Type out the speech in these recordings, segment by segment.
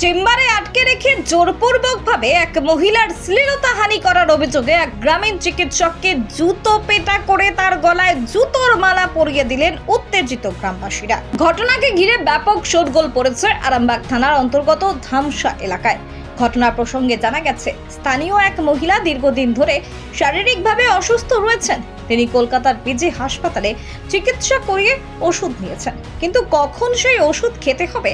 চেম্বারে আটকে রেখে জোরপূর্বকভাবে এক মহিলার শ্লীলতাহানি করার অভিযোগে এক গ্রামীণ চিকিৎসককে জুতো পেটা করে তার গলায় জুতোর মালা পরিয়ে দিলেন উত্তেজিত গ্রামবাসীরা। ঘটনাকে ঘিরে ব্যাপক শোরগোল পড়েছে আরামবাগ থানার অন্তর্গত ধামসা এলাকায়। ঘটনা প্রসঙ্গে জানা গেছে, স্থানীয় এক মহিলা দীর্ঘদিন ধরে শারীরিকভাবে অসুস্থ রয়েছেন। তিনি কলকাতার পিজি হাসপাতালে চিকিৎসা করিয়ে ওষুধ নিয়েছেন। কিন্তু কখন সেই ওষুধ খেতে হবে,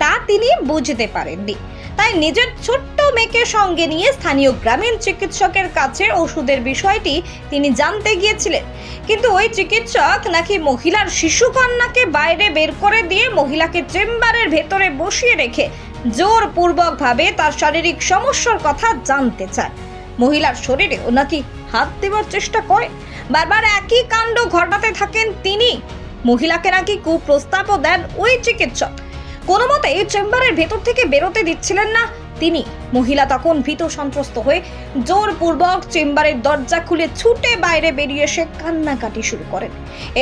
তা তিনি বুঝতে পারেননি। তাই নিজের ছোট্ট মেয়েকে সঙ্গে নিয়ে স্থানীয় গ্রামীণ চিকিৎসকের কাছে ওষুধের বিষয়টি তিনি জানতে গিয়েছিলেন। কিন্তু ওই চিকিৎসক নাকি মহিলার শিশুকন্যাকে বাইরে বের করে দিয়ে মহিলাকে চেম্বারের ভেতরে বসিয়ে রেখে জোরপূর্বকভাবে তার শারীরিক সমস্যার কথা জানতে চায়। মহিলার শরীরেও নাকি হাত দেওয়ার চেষ্টা করে। বারবার একই কাণ্ড ঘটাতে থাকেন তিনি। মহিলাকে নাকি কুপ্রস্তাবও দেন ওই চিকিৎসক। কোনো মতে চেম্বারের ভেতর থেকে বেরোতে দিচ্ছিলেন না তিনি। মহিলা তখন ভীত সন্ত্রস্ত হয়ে জোরপূর্বক চেম্বারের দরজা খুলে ছুটে বাইরে বেরিয়ে এসে কান্নাকাটি শুরু করেন।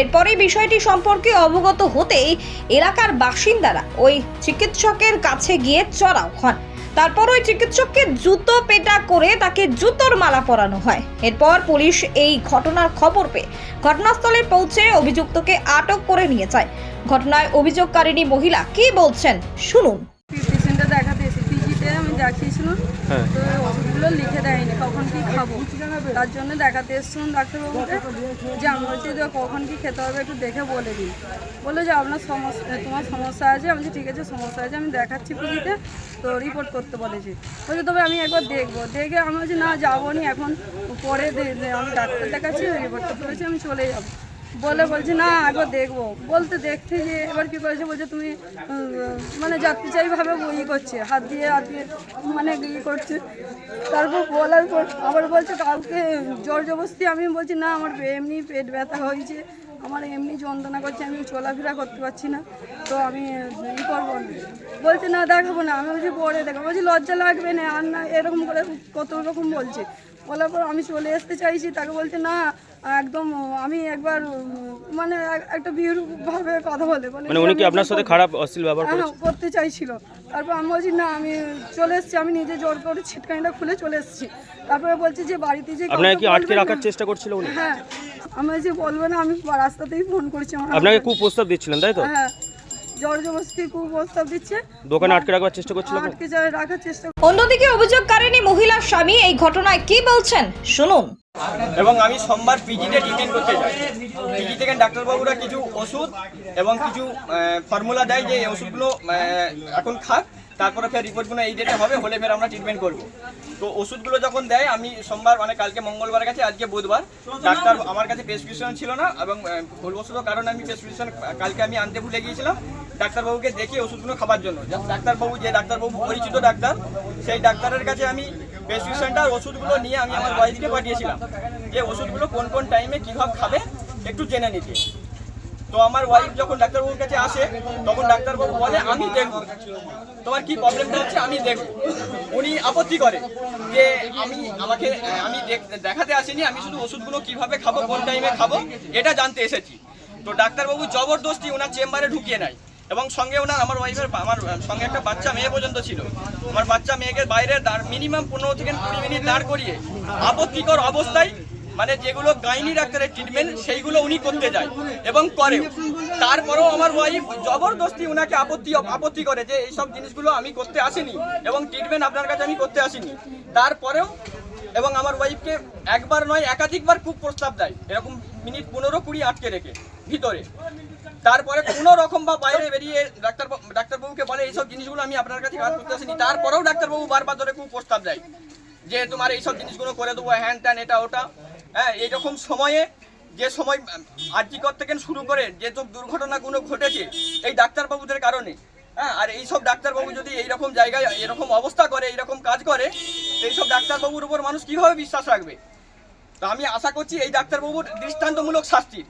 এরপরে বিষয়টি সম্পর্কে অবগত হতেই এলাকার বাসিন্দারা ওই চিকিৎসকের কাছে গিয়ে চড়াও হন। তারপর ওই চিকিৎসককে জুতো পেটা করে তাকে জুতোর মালা পরানো হয়। এরপর পুলিশ এই ঘটনার খবর পেয়ে ঘটনাস্থলে পৌঁছে অভিযুক্তকে আটক করে নিয়ে যায়। ঘটনায় অভিযোগকারিণী মহিলা কি বলছেন শুনুন পেশেন্টটা দেখাতে এসে পিজিতে আমি দেখিয়েছিলাম হ্যাঁ। তো ওষুধগুলো লিখে দেয়নি কখন কি খাব। তার জন্য দেখাতে এসছিলাম ডাক্তারবাবুকে যে আমি বলছি যে কখন কি খেতে হবে একটু দেখে বলে দিন বলল যে আপনার সমস্যা তোমার সমস্যা আছে? আমি ঠিক আছে সমস্যা আছে আমি দেখাচ্ছি পিজিতে তো রিপোর্ট করতে বলেছি। বলছি তবে আমি একবার দেখব। দেখে আমি বলছি না যাব নি এখন পরে আমি ডাক্তার দেখাচ্ছি রিপোর্ট করতে বলেছি আমি চলে যাব। বলে বলছে, না, আগে দেখব। বলতে দেখতে যে এবার কি করেছে, বলছে, তুমি মানে যাত্রী চাইভাবে ই করছে, হাত দিয়ে হাত দিয়ে মানে ই করছে। তারপর বলার পর আবার বলছে কাউকে জোর জবস্তি আমি বলছি, না, আমার এমনি পেট ব্যথা হয়েছে। আমার এমনি যন্ত্রণা করছে আমি চলাফেরা করতে পারছি না তো আমি ই করব। বলছে না দেখাবো না। আমি বলছি পরে দেখাবো। বলছি লজ্জা লাগবে না আর না এরকম করে কত রকম বলছে। বলার পর আমি চলে আসতে চাইছি তাকে বলছে না একদম আমি একবার মানে একটা ভাবে কথা বলে। বলে মানে উনি কি আপনার সাথে খারাপ অশ্লীল ব্যবহার হ্যাঁ, করতে চাইছিল। তারপর আমি বলছি না আমি চলে এসেছি। আমি নিজে জোর করে ছিটকানিটা খুলে চলে এসেছি। তারপরে বলছি যে বাড়িতে যে আপনাকে কি আটকে রাখার চেষ্টা করছিল উনি? হ্যাঁ আমি যে বলবে না আমি রাস্তাতেই ফোন করেছি আমার আপনাকে husband। কুপ্রস্তাব দিচ্ছিলেন তাই তো? হ্যাঁ জোর জবস্তি খুব প্রস্তাব দিচ্ছে। দোকানে আটকে রাখবার চেষ্টা করছিল আটকে যায় রাখার চেষ্টা অন্যদিকে মহিলার স্বামী এই ঘটনায় কি বলছেন? শুনুন। এবং আমি সোমবার পিজিতে ট্রিটমেন্ট করতে যাই। পিজি থেকে ডাক্তারবাবুরা কিছু ওষুধ এবং কিছু ফর্মুলা দেয় যে এই ওষুধগুলো এখন খাক। তারপরে ফের রিপোর্টগুলো এই ডেটে হবে, হলে ফের আমরা ট্রিটমেন্ট করব। তো ওষুধগুলো যখন দেয়, আমি সোমবার মানে কালকে মঙ্গলবার কাছে, আজকে বুধবার, ডাক্তার আমার কাছে প্রেসক্রিপশন ছিল না, এবং ভুলবশত কারণে আমি প্রেসক্রিপশন কালকে আমি আনতে ভুলে গিয়েছিলাম। ডাক্তারবাবুকে দেখিয়ে ওষুধগুলো খাবার জন্য। ডাক্তারবাবু, যে ডাক্তারবাবু পরিচিত ডাক্তার, সেই ডাক্তারের কাছে আমি প্রেসক্রিপশনটা ওষুধগুলো নিয়ে আমি আমার ওয়াইফকে পাঠিয়েছিলাম। যে ওষুধগুলো কোন কোন টাইমে কীভাবে খাবে, একটু জেনে নিতে। তো আমার ওয়াইফ যখন ডাক্তারবাবুর কাছে আসে, তখন ডাক্তারবাবু বলে, আমি দেখব। তোমার কি প্রবলেমটা হচ্ছে? আমি দেখব। উনি আপত্তি করে যে, আমি, আমাকে, আমি দেখ- দেখাতে আসিনি, আমি শুধু ওষুধগুলো কীভাবে খাব, কোন টাইমে খাব, এটা জানতে এসেছি। তো ডাক্তারবাবু জবরদস্তি ওনার চেম্বারে ঢুকিয়ে নেয় এবং সঙ্গে ওনার আমার ওয়াইফের আমার সঙ্গে একটা বাচ্চা মেয়ে পর্যন্ত ছিল। আমার বাচ্চা মেয়েকে বাইরে মিনিমাম পনেরো থেকে কুড়ি মিনিট দাঁড় করিয়ে আপত্তিকর অবস্থায় মানে যেগুলো গাইনি ডাক্তারের ট্রিটমেন্ট সেইগুলো উনি করতে যায় এবং করে তারপরেও আমার ওয়াইফ জবরদস্তি ওনাকে আপত্তি আপত্তি করে যে এইসব জিনিসগুলো আমি করতে আসিনি এবং ট্রিটমেন্ট আপনার কাছে আমি করতে আসিনি। তারপরেও এবং আমার ওয়াইফকে একবার নয়, একাধিকবার খুব প্রস্তাব দেয়, এরকম মিনিট পনেরো কুড়ি আটকে রেখে, ভিতরে। তারপরে কোনো রকম বা বাইরে বেরিয়ে ডাক্তার ডাক্তারবাবুকে বলে, এইসব জিনিসগুলো আমি আপনার কাছে কাজ করতে আসিনি। তারপরেও ডাক্তারবাবু বারবার ধরে খুব প্রস্তাব দেয় যে, তোমার এইসব জিনিসগুলো করে দেবো, হ্যান ত্যান, এটা, ওটা। হ্যাঁ এইরকম সময়ে যে সময় আর্যিকর থেকে শুরু করে যে সব দুর্ঘটনাগুলো ঘটেছে, এই ডাক্তারবাবুদের কারণে হ্যাঁ আর এইসব ডাক্তারবাবু যদি এইরকম জায়গায় এরকম অবস্থা করে, এইরকম কাজ করে এই এইসব ডাক্তারবাবুর উপর মানুষ কীভাবে বিশ্বাস রাখবে? তো আমি আশা করছি এই ডাক্তারবাবুর দৃষ্টান্তমূলক শাস্তির।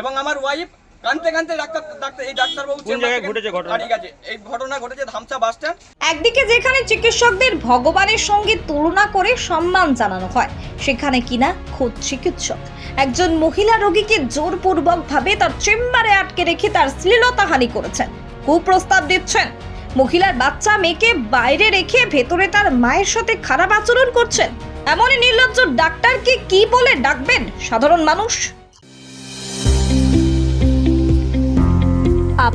এবং আমার ওয়াইফ কানতে কানতে ডাক্তার ডাক্তার এই ডাক্তারবাবু কোন জায়গায় ঘটেছে ঘটনাটা? ঠিক আছে এই ঘটনা ঘটেছে ধামসা বাস স্ট্যান্ড। একদিকে যেখানে চিকিৎসকদের ভগবানের সঙ্গে তুলনা করে সম্মান জানানো হয় সেখানে কিনা খোদ চিকিৎসক। একজন মহিলা রোগীকে জোরপূর্বক ভাবে তার চেম্বারে আটকে রেখে তার শ্লীলতাহানি করেছেন। কুপ্রস্তাব দিচ্ছেন। মহিলার বাচ্চা মেয়েকে বাইরে রেখে ভেতরে তার মায়ের সাথে খারাপ আচরণ করছেন। এমনই নির্লজ্জ ডাক্তারকে কি বলে ডাকবেন সাধারণ মানুষ?